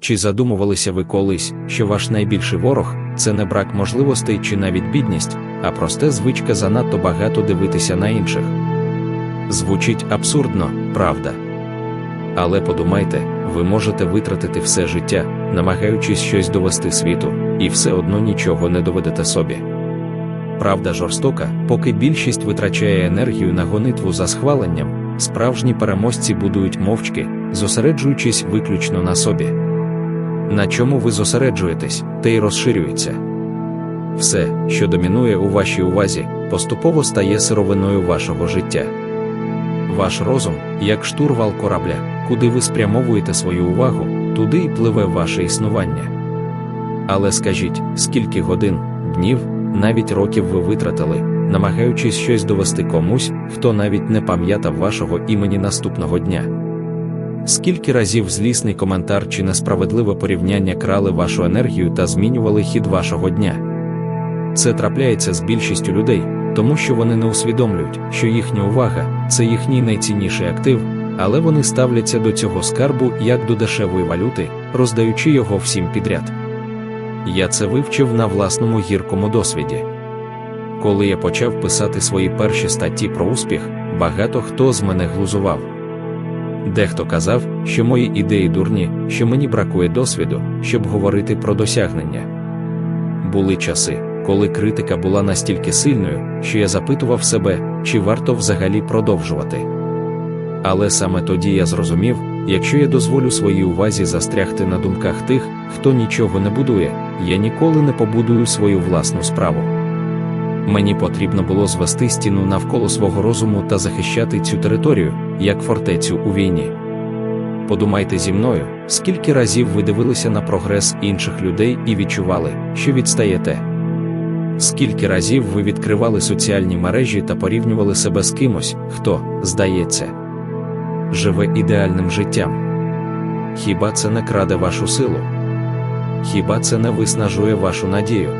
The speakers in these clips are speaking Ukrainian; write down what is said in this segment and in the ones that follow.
Чи задумувалися ви колись, що ваш найбільший ворог це не брак можливостей чи навіть бідність, а просте звичка занадто багато дивитися на інших? Звучить абсурдно, правда. Але подумайте, ви можете витратити все життя, намагаючись щось довести світу, і все одно нічого не доведете собі. Правда жорстока, поки більшість витрачає енергію на гонитву за схваленням, справжні переможці будують мовчки, зосереджуючись виключно на собі. На чому ви зосереджуєтесь, те й розширюється. Все, що домінує у вашій увазі, поступово стає сировиною вашого життя. Ваш розум, як штурвал корабля, куди ви спрямовуєте свою увагу, туди й пливе ваше існування. Але скажіть, скільки годин, днів, навіть років ви витратили, намагаючись щось довести комусь, хто навіть не пам'ятав вашого імені наступного дня. Скільки разів злісний коментар чи несправедливе порівняння крали вашу енергію та змінювали хід вашого дня? Це трапляється з більшістю людей, тому що вони не усвідомлюють, що їхня увага це їхній найцінніший актив, але вони ставляться до цього скарбу як до дешевої валюти, роздаючи його всім підряд. Я це вивчив на власному гіркому досвіді. Коли я почав писати свої перші статті про успіх, багато хто з мене глузував. Дехто казав, що мої ідеї дурні, що мені бракує досвіду, щоб говорити про досягнення. Були часи, коли критика була настільки сильною, що я запитував себе, чи варто взагалі продовжувати. Але саме тоді я зрозумів, якщо я дозволю своїй увазі застрягти на думках тих, хто нічого не будує, я ніколи не побудую свою власну справу. Мені потрібно було звести стіну навколо свого розуму та захищати цю територію, як фортецю у війні. Подумайте зі мною, скільки разів ви дивилися на прогрес інших людей і відчували, що відстаєте. Скільки разів ви відкривали соціальні мережі та порівнювали себе з кимось, хто, здається, живе ідеальним життям? Хіба це не краде вашу силу? Хіба це не виснажує вашу надію?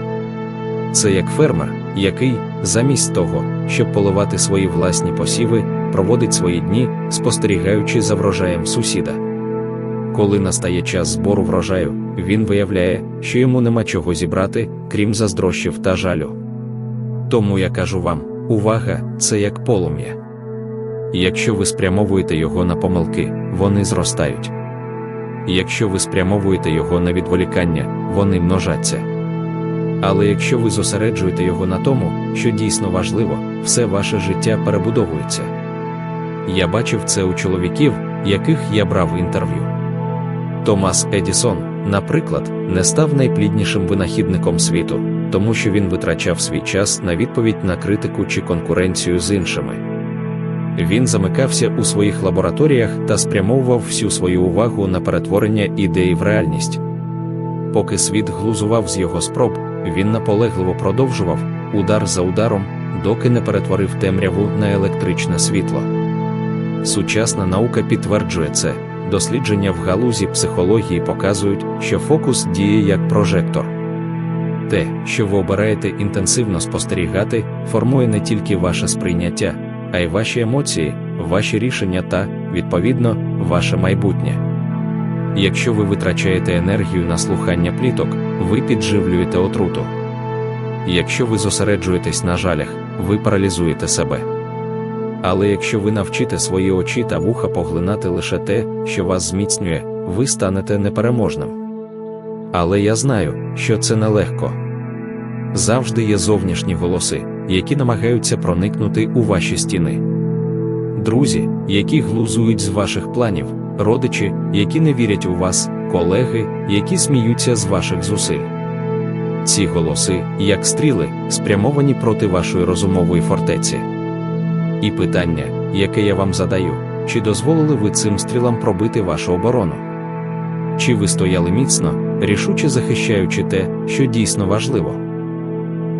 Це як фермер, який, замість того, щоб поливати свої власні посіви, проводить свої дні, спостерігаючи за врожаєм сусіда. Коли настає час збору врожаю, він виявляє, що йому нема чого зібрати, крім заздрощів та жалю. Тому я кажу вам: увага, це як полум'я. Якщо ви спрямовуєте його на помилки, вони зростають. Якщо ви спрямовуєте його на відволікання, вони множаться. Але якщо ви зосереджуєте його на тому, що дійсно важливо, все ваше життя перебудовується. Я бачив це у чоловіків, яких я брав інтерв'ю. Томас Едісон, наприклад, не став найпліднішим винахідником світу, тому що він витрачав свій час на відповідь на критику чи конкуренцію з іншими. Він замикався у своїх лабораторіях та спрямовував всю свою увагу на перетворення ідеї в реальність. Поки світ глузував з його спроб, він наполегливо продовжував, удар за ударом, доки не перетворив темряву на електричне світло. Сучасна наука підтверджує це. Дослідження в галузі психології показують, що фокус діє як прожектор. Те, що ви обираєте інтенсивно спостерігати, формує не тільки ваше сприйняття, а й ваші емоції, ваші рішення та, відповідно, ваше майбутнє. Якщо ви витрачаєте енергію на слухання пліток, ви підживлюєте отруту. Якщо ви зосереджуєтесь на жалях, ви паралізуєте себе. Але якщо ви навчите свої очі та вуха поглинати лише те, що вас зміцнює, ви станете непереможним. Але я знаю, що це нелегко. Завжди є зовнішні голоси, які намагаються проникнути у ваші стіни. Друзі, які глузують з ваших планів, родичі, які не вірять у вас, колеги, які сміються з ваших зусиль. Ці голоси, як стріли, спрямовані проти вашої розумової фортеці. І питання, яке я вам задаю, чи дозволили ви цим стрілам пробити вашу оборону? Чи ви стояли міцно, рішуче захищаючи те, що дійсно важливо?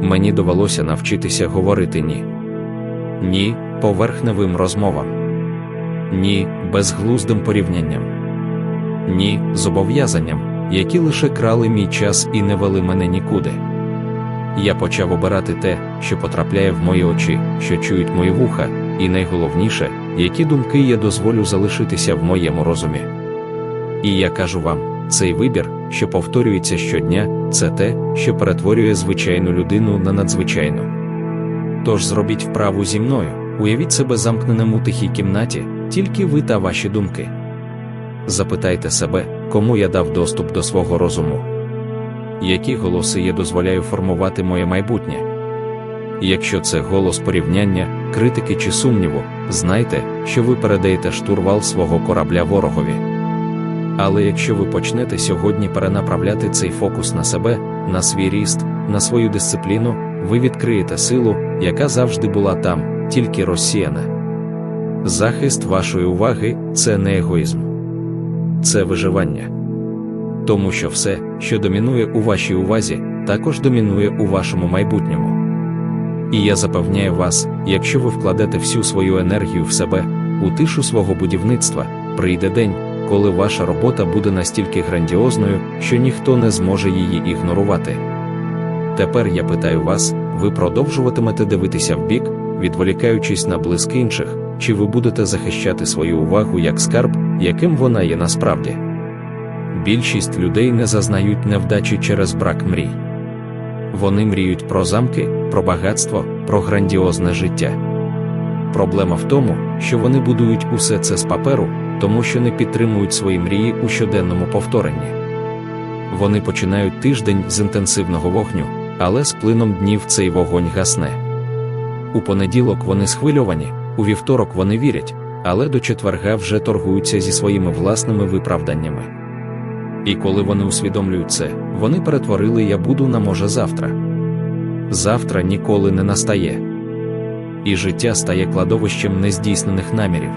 Мені довелося навчитися говорити ні. Ні, поверхневим розмовам. Ні, безглуздим порівнянням. Ні, зобов'язанням, які лише крали мій час і не вели мене нікуди. Я почав обирати те, що потрапляє в мої очі, що чують мої вуха, і найголовніше, які думки я дозволю залишитися в моєму розумі. І я кажу вам, цей вибір, що повторюється щодня, це те, що перетворює звичайну людину на надзвичайну. Тож зробіть вправу зі мною, уявіть себе замкненим у тихій кімнаті, тільки ви та ваші думки. Запитайте себе, кому я дав доступ до свого розуму. Які голоси я дозволяю формувати моє майбутнє? Якщо це голос порівняння, критики чи сумніву, знайте, що ви передаєте штурвал свого корабля ворогові. Але якщо ви почнете сьогодні перенаправляти цей фокус на себе, на свій ріст, на свою дисципліну, ви відкриєте силу, яка завжди була там, тільки розсіяна. Захист вашої уваги це не егоїзм, це виживання. Тому що все, що домінує у вашій увазі, також домінує у вашому майбутньому. І я запевняю вас, якщо ви вкладете всю свою енергію в себе, у тишу свого будівництва, прийде день, коли ваша робота буде настільки грандіозною, що ніхто не зможе її ігнорувати. Тепер я питаю вас, ви продовжуватимете дивитися вбік, відволікаючись на блиск інших, чи ви будете захищати свою увагу як скарб, яким вона є насправді? Більшість людей не зазнають невдачі через брак мрій. Вони мріють про замки, про багатство, про грандіозне життя. Проблема в тому, що вони будують усе це з паперу, тому що не підтримують свої мрії у щоденному повторенні. Вони починають тиждень з інтенсивного вогню, але з плином днів цей вогонь гасне. У понеділок вони схвильовані, у вівторок вони вірять, але до четверга вже торгуються зі своїми власними виправданнями. І коли вони усвідомлюють це, вони перетворили я буду на може завтра. Завтра ніколи не настає. І життя стає кладовищем нездійснених намірів.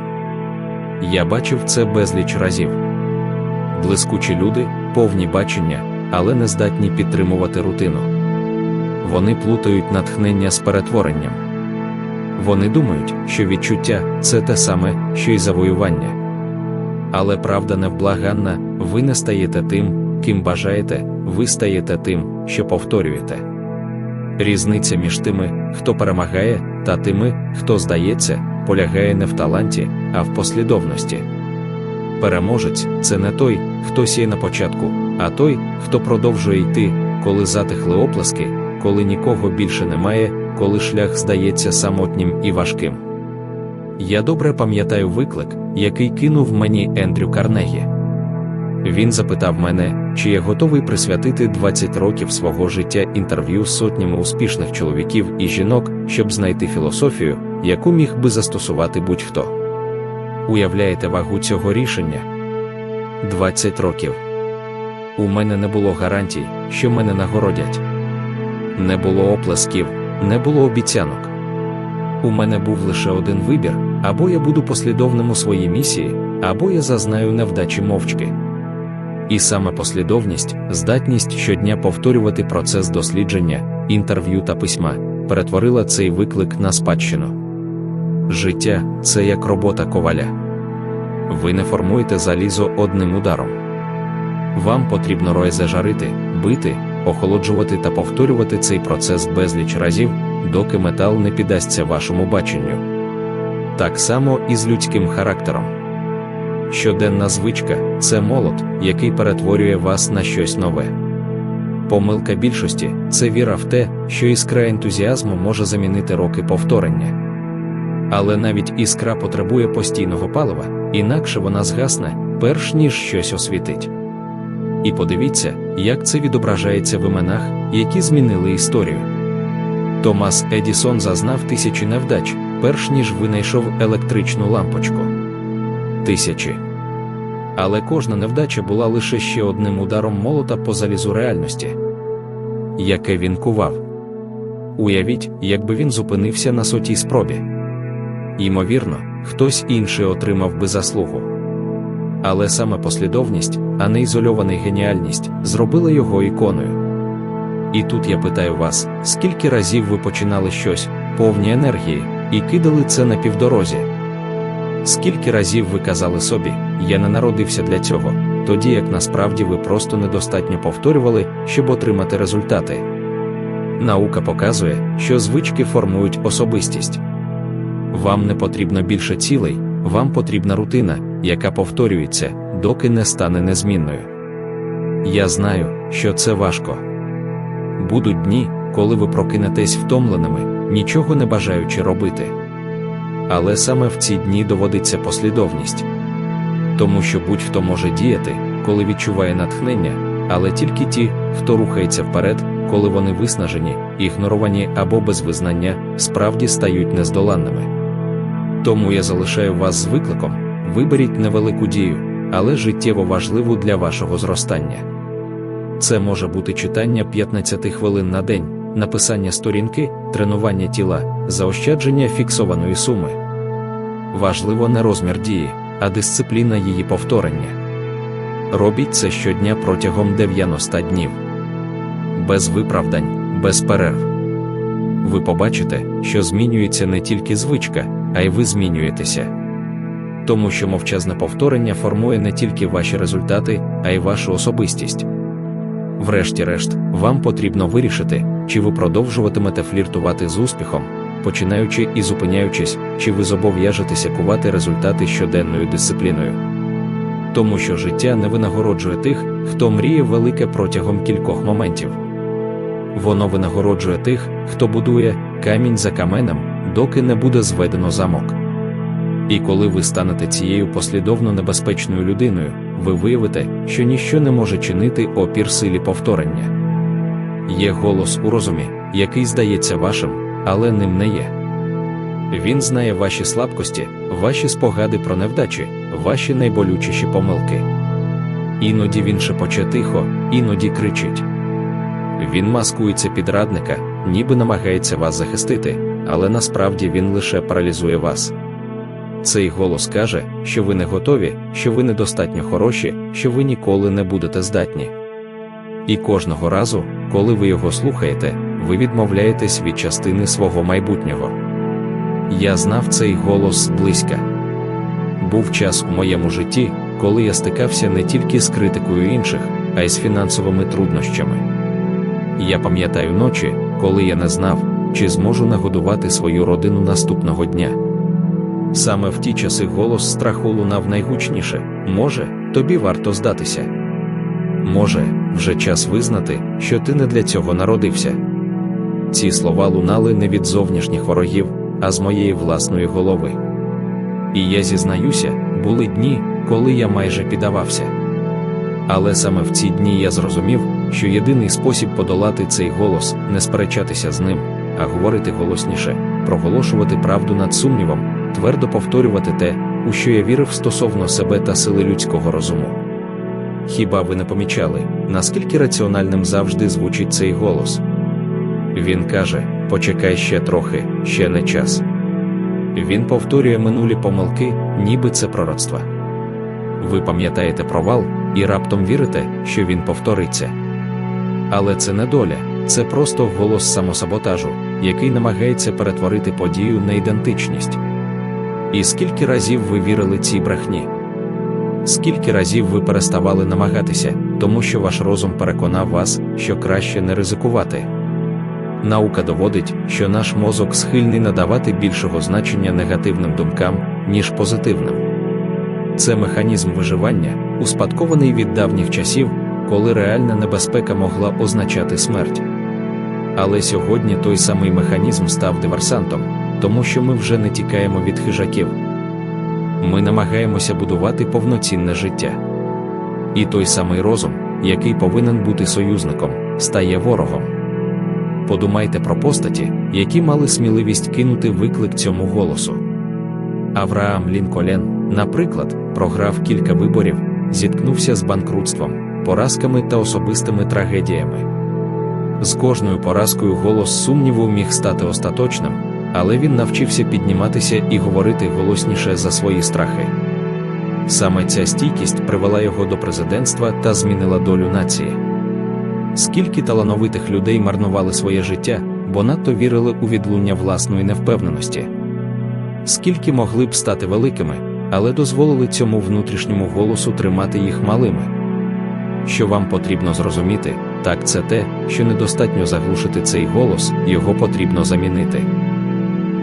Я бачив це безліч разів. Блискучі люди, повні бачення, але не здатні підтримувати рутину. Вони плутають натхнення з перетворенням. Вони думають, що відчуття це те саме, що й завоювання. Але правда невблаганна, ви не стаєте тим, ким бажаєте, ви стаєте тим, що повторюєте. Різниця між тими, хто перемагає, та тими, хто здається, полягає не в таланті, а в послідовності. Переможець це не той, хто сіє на початку, а той, хто продовжує йти, коли затихли оплески, коли нікого більше немає, коли шлях здається самотнім і важким. Я добре пам'ятаю виклик, який кинув мені Ендрю Карнегі. Він запитав мене, чи я готовий присвятити 20 років свого життя інтерв'ю з сотнями успішних чоловіків і жінок, щоб знайти філософію, яку міг би застосувати будь-хто. Уявляєте вагу цього рішення? 20 років. У мене не було гарантій, що мене нагородять. Не було оплесків, не було обіцянок. У мене був лише один вибір: або я буду послідовним у своїй місії, або я зазнаю невдачі мовчки. І саме послідовність, здатність щодня повторювати процес дослідження, інтерв'ю та письма, перетворила цей виклик на спадщину. Життя це як робота коваля. Ви не формуєте залізо одним ударом. Вам потрібно роє жарити, бити, охолоджувати та повторювати цей процес безліч разів, доки метал не піддасться вашому баченню. Так само і з людським характером. Щоденна звичка це молот, який перетворює вас на щось нове. Помилка більшості це віра в те, що іскра ентузіазму може замінити роки повторення. Але навіть іскра потребує постійного палива, інакше вона згасне, перш ніж щось освітить. І подивіться, як це відображається в іменах, які змінили історію. Томас Едісон зазнав тисячі невдач, перш ніж винайшов електричну лампочку. Тисячі. Але кожна невдача була лише ще одним ударом молота по залізу реальності, яке він кував. Уявіть, якби він зупинився на сотій спробі. Ймовірно, хтось інший отримав би заслугу. Але саме послідовність, а не ізольована геніальність, зробила його іконою. І тут я питаю вас, скільки разів ви починали щось, повні енергії, і кидали це на півдорозі? Скільки разів ви казали собі, я не народився для цього, тоді як насправді ви просто недостатньо повторювали, щоб отримати результати. Наука показує, що звички формують особистість. Вам не потрібно більше цілей, вам потрібна рутина, яка повторюється, доки не стане незмінною. Я знаю, що це важко. Будуть дні, коли ви прокинетесь втомленими, нічого не бажаючи робити. Але саме в ці дні доводиться послідовність. Тому що будь-хто може діяти, коли відчуває натхнення, але тільки ті, хто рухається вперед, коли вони виснажені, ігноровані або без визнання, справді стають нездоланними. Тому я залишаю вас з викликом: виберіть невелику дію, але життєво важливу для вашого зростання. Це може бути читання 15 хвилин на день, написання сторінки, тренування тіла, заощадження фіксованої суми. Важливо не розмір дії, а дисципліна її повторення. Робіть це щодня протягом 90 днів. Без виправдань, без перерв. Ви побачите, що змінюється не тільки звичка, а й ви змінюєтеся. Тому що мовчазне повторення формує не тільки ваші результати, а й вашу особистість. Врешті-решт, вам потрібно вирішити, чи ви продовжуватимете фліртувати з успіхом, починаючи і зупиняючись, чи ви зобов'яжетеся кувати результати щоденною дисципліною. Тому що життя не винагороджує тих, хто мріє велике протягом кількох моментів. Воно винагороджує тих, хто будує камінь за каменем, доки не буде зведено замок. І коли ви станете цією послідовно небезпечною людиною, ви виявите, що ніщо не може чинити опір силі повторення. Є голос у розумі, який здається вашим, але ним не є. Він знає ваші слабкості, ваші спогади про невдачі, ваші найболючіші помилки. Іноді він шепоче тихо, іноді кричить. Він маскується під радника, ніби намагається вас захистити, але насправді він лише паралізує вас. Цей голос каже, що ви не готові, що ви недостатньо хороші, що ви ніколи не будете здатні. І кожного разу, коли ви його слухаєте, ви відмовляєтесь від частини свого майбутнього. Я знав цей голос близька. Був час у моєму житті, коли я стикався не тільки з критикою інших, а й з фінансовими труднощами. Я пам'ятаю ночі, коли я не знав, чи зможу нагодувати свою родину наступного дня. Саме в ті часи голос страху лунав найгучніше може, тобі варто здатися. Може, вже час визнати, що ти не для цього народився. Ці слова лунали не від зовнішніх ворогів, а з моєї власної голови. І я зізнаюся, були дні, коли я майже піддавався. Але саме в ці дні я зрозумів, що єдиний спосіб подолати цей голос не сперечатися з ним, а говорити голосніше, проголошувати правду над сумнівом, твердо повторювати те, у що я вірив стосовно себе та сили людського розуму. Хіба ви не помічали, наскільки раціональним завжди звучить цей голос? Він каже: почекай ще трохи, ще не час. Він повторює минулі помилки, ніби це пророцтво. Ви пам'ятаєте провал і раптом вірите, що він повториться. Але це не доля, це просто голос самосаботажу, який намагається перетворити подію на ідентичність. І скільки разів ви вірили цій брехні? Скільки разів ви переставали намагатися, тому що ваш розум переконав вас, що краще не ризикувати? Наука доводить, що наш мозок схильний надавати більшого значення негативним думкам, ніж позитивним. Це механізм виживання, успадкований від давніх часів, коли реальна небезпека могла означати смерть. Але сьогодні той самий механізм став диверсантом, тому що ми вже не тікаємо від хижаків. Ми намагаємося будувати повноцінне життя. І той самий розум, який повинен бути союзником, стає ворогом. Подумайте про постаті, які мали сміливість кинути виклик цьому голосу. Авраам Лінколен, наприклад, програв кілька виборів, зіткнувся з банкрутством, поразками та особистими трагедіями. З кожною поразкою голос сумніву міг стати остаточним, але він навчився підніматися і говорити голосніше за свої страхи. Саме ця стійкість привела його до президентства та змінила долю нації. Скільки талановитих людей марнували своє життя, бо надто вірили у відлуння власної невпевненості. Скільки могли б стати великими, але дозволили цьому внутрішньому голосу тримати їх малими. Що вам потрібно зрозуміти, так це те, що недостатньо заглушити цей голос, його потрібно замінити.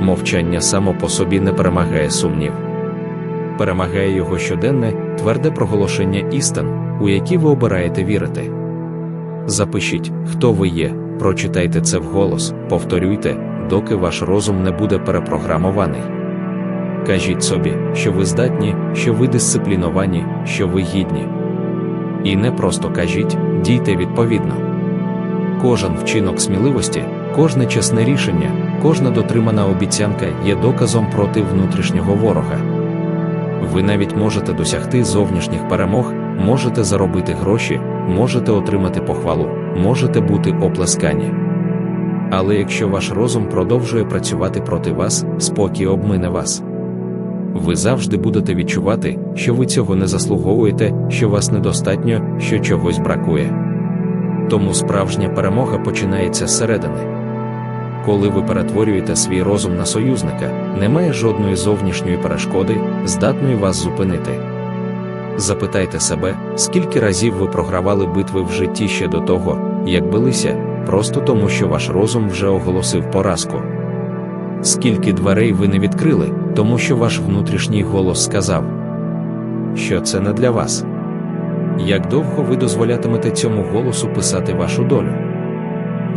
Мовчання само по собі не перемагає сумнів. Перемагає його щоденне, тверде проголошення істин, у які ви обираєте вірити. Запишіть, хто ви є, прочитайте це вголос, повторюйте, доки ваш розум не буде перепрограмований. Кажіть собі, що ви здатні, що ви дисципліновані, що ви гідні. І не просто кажіть, дійте відповідно. Кожен вчинок сміливості, кожне чесне рішення, кожна дотримана обіцянка є доказом проти внутрішнього ворога. Ви навіть можете досягти зовнішніх перемог, можете заробити гроші, можете отримати похвалу, можете бути оплескані. Але якщо ваш розум продовжує працювати проти вас, спокій обмине вас. Ви завжди будете відчувати, що ви цього не заслуговуєте, що вас недостатньо, що чогось бракує. Тому справжня перемога починається зсередини. Коли ви перетворюєте свій розум на союзника, немає жодної зовнішньої перешкоди, здатної вас зупинити. Запитайте себе, скільки разів ви програвали битви в житті ще до того, як билися, просто тому, що ваш розум вже оголосив поразку. Скільки дверей ви не відкрили, тому що ваш внутрішній голос сказав, що це не для вас. Як довго ви дозволятимете цьому голосу писати вашу долю?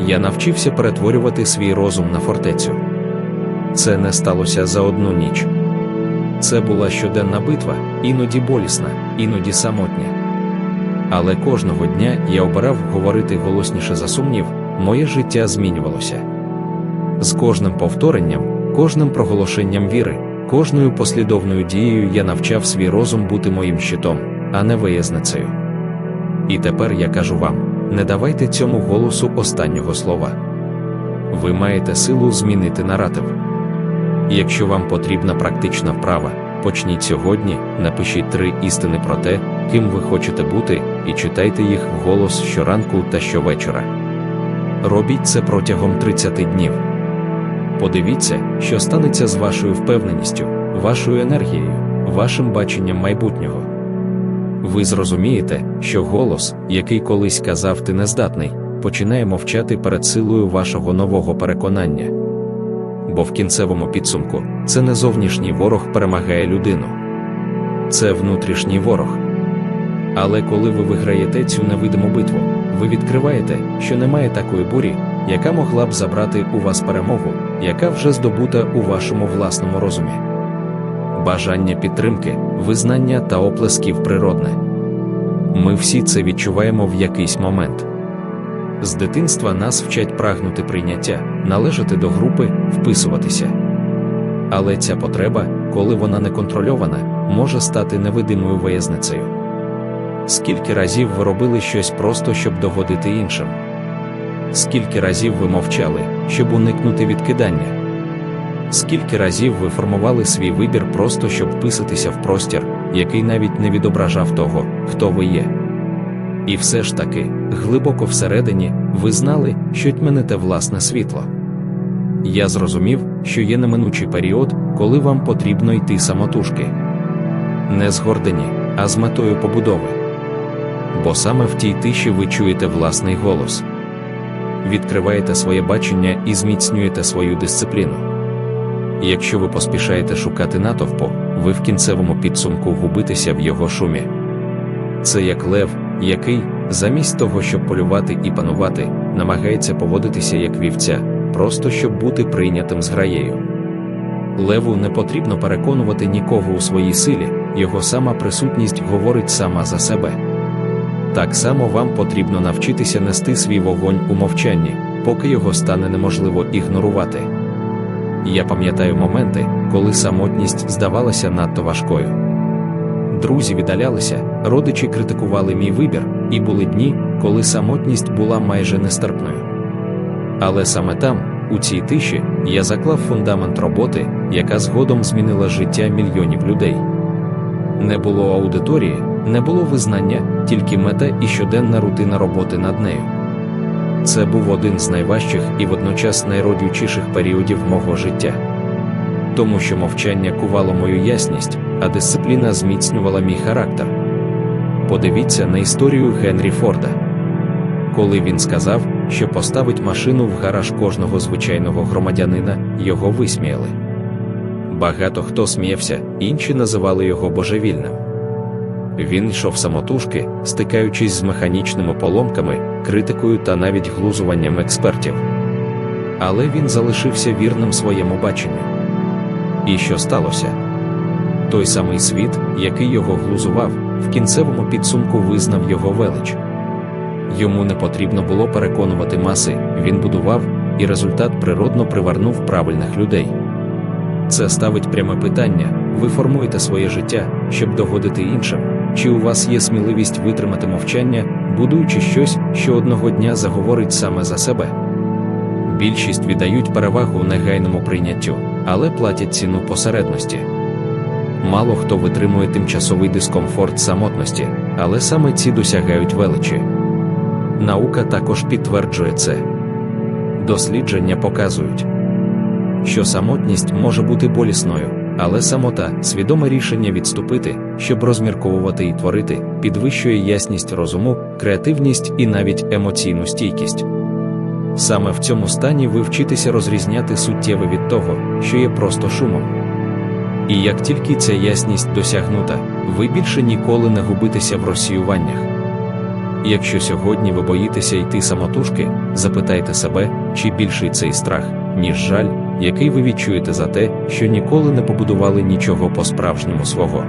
Я навчився перетворювати свій розум на фортецю. Це не сталося за одну ніч. Це була щоденна битва, іноді болісна, іноді самотня. Але кожного дня я обирав говорити голосніше за сумнів, моє життя змінювалося. З кожним повторенням, кожним проголошенням віри, кожною послідовною дією я навчав свій розум бути моїм щитом, а не виязницею. І тепер я кажу вам: не давайте цьому голосу останнього слова. Ви маєте силу змінити наратив. Якщо вам потрібна практична вправа, почніть сьогодні, напишіть три істини про те, ким ви хочете бути, і читайте їх вголос щоранку та щовечора. Робіть це протягом 30 днів. Подивіться, що станеться з вашою впевненістю, вашою енергією, вашим баченням майбутнього. Ви зрозумієте, що голос, який колись казав ти нездатний, починає мовчати перед силою вашого нового переконання. Бо в кінцевому підсумку це не зовнішній ворог перемагає людину, це внутрішній ворог. Але коли ви виграєте цю невидиму битву, ви відкриваєте, що немає такої бурі, яка могла б забрати у вас перемогу, яка вже здобута у вашому власному розумі. Бажання підтримки, визнання та оплесків природне. Ми всі це відчуваємо в якийсь момент. З дитинства нас вчать прагнути прийняття, належати до групи, вписуватися. Але ця потреба, коли вона не контрольована, може стати невидимою виязницею. Скільки разів ви робили щось просто, щоб догодити іншим? Скільки разів ви мовчали, щоб уникнути відкидання? Скільки разів ви формували свій вибір просто щоб вписатися в простір, який навіть не відображав того, хто ви є? І все ж таки, глибоко всередині, ви знали, що тьменете власне світло. Я зрозумів, що є неминучий період, коли вам потрібно йти самотужки. Не з гордині, а з метою побудови. Бо саме в тій тиші ви чуєте власний голос, відкриваєте своє бачення і зміцнюєте свою дисципліну. Якщо ви поспішаєте шукати натовпу, ви в кінцевому підсумку губитеся в його шумі. Це як лев, який, замість того, щоб полювати і панувати, намагається поводитися як вівця, просто щоб бути прийнятим зграєю. Леву не потрібно переконувати нікого у своїй силі, його сама присутність говорить сама за себе. Так само вам потрібно навчитися нести свій вогонь у мовчанні, поки його стане неможливо ігнорувати. Я пам'ятаю моменти, коли самотність здавалася надто важкою. Друзі віддалялися, родичі критикували мій вибір, і були дні, коли самотність була майже нестерпною. Але саме там, у цій тиші, я заклав фундамент роботи, яка згодом змінила життя мільйонів людей. Не було аудиторії, не було визнання, тільки мета і щоденна рутина роботи над нею. Це був один з найважчих і водночас найродючіших періодів мого життя. Тому що мовчання кувало мою ясність, а дисципліна зміцнювала мій характер. Подивіться на історію Генрі Форда. Коли він сказав, що поставить машину в гараж кожного звичайного громадянина, його висміяли. Багато хто сміявся, інші називали його божевільним. Він йшов самотужки, стикаючись з механічними поломками, критикою та навіть глузуванням експертів. Але він залишився вірним своєму баченню. І що сталося? Той самий світ, який його глузував, в кінцевому підсумку визнав його велич. Йому не потрібно було переконувати маси, він будував, і результат природно привернув правильних людей. Це ставить пряме питання: ви формуєте своє життя, щоб догодити іншим, чи у вас є сміливість витримати мовчання, будуючи щось, що одного дня заговорить саме за себе. Більшість віддають перевагу негайному прийняттю, але платять ціну посередності. Мало хто витримує тимчасовий дискомфорт самотності, але саме ці досягають величі. Наука також підтверджує це. Дослідження показують, що самотність може бути болісною, але самота, свідоме рішення відступити, щоб розмірковувати і творити, підвищує ясність розуму, креативність і навіть емоційну стійкість. Саме в цьому стані ви вчитеся розрізняти суттєве від того, що є просто шумом. І як тільки ця ясність досягнута, ви більше ніколи не губитеся в розсіюваннях. Якщо сьогодні ви боїтеся йти самотужки, запитайте себе, чи більший цей страх, ніж жаль, який ви відчуєте за те, що ніколи не побудували нічого по-справжньому свого.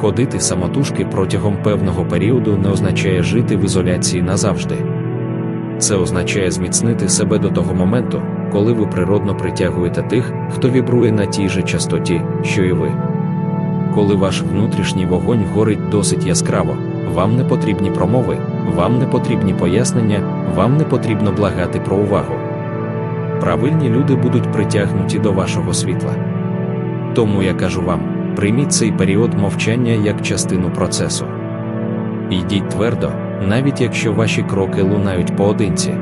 Ходити самотужки протягом певного періоду не означає жити в ізоляції назавжди. Це означає зміцнити себе до того моменту, коли ви природно притягуєте тих, хто вібрує на тій же частоті, що і ви. Коли ваш внутрішній вогонь горить досить яскраво, вам не потрібні промови, вам не потрібні пояснення, вам не потрібно благати про увагу. Правильні люди будуть притягнуті до вашого світла. Тому я кажу вам: прийміть цей період мовчання як частину процесу. Йдіть твердо, навіть якщо ваші кроки лунають поодинці.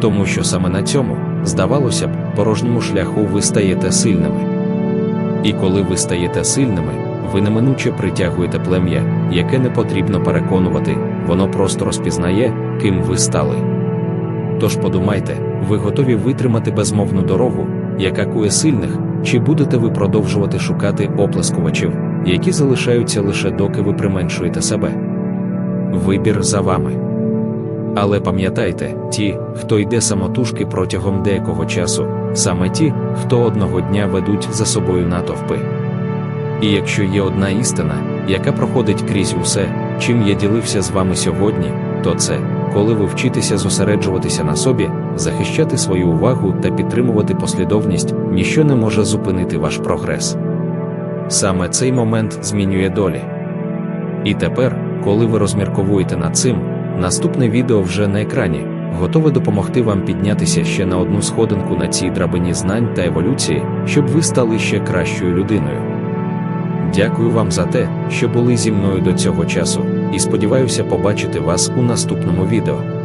Тому що саме на цьому, здавалося б, порожньому шляху ви стаєте сильними. І коли ви стаєте сильними, ви неминуче притягуєте плем'я, яке не потрібно переконувати, воно просто розпізнає, ким ви стали. Тож подумайте, ви готові витримати безмовну дорогу, яка кує сильних, чи будете ви продовжувати шукати оплескувачів, які залишаються лише доки ви применшуєте себе. Вибір за вами. Але пам'ятайте, ті, хто йде самотужки протягом деякого часу, саме ті, хто одного дня ведуть за собою натовпи. І якщо є одна істина, яка проходить крізь усе, чим я ділився з вами сьогодні, то це коли ви вчитеся зосереджуватися на собі, захищати свою увагу та підтримувати послідовність, ніщо не може зупинити ваш прогрес. Саме цей момент змінює долі. І тепер, коли ви розмірковуєте над цим, наступне відео вже на екрані, готове допомогти вам піднятися ще на одну сходинку на цій драбині знань та еволюції, щоб ви стали ще кращою людиною. Дякую вам за те, що були зі мною до цього часу, і сподіваюся побачити вас у наступному відео.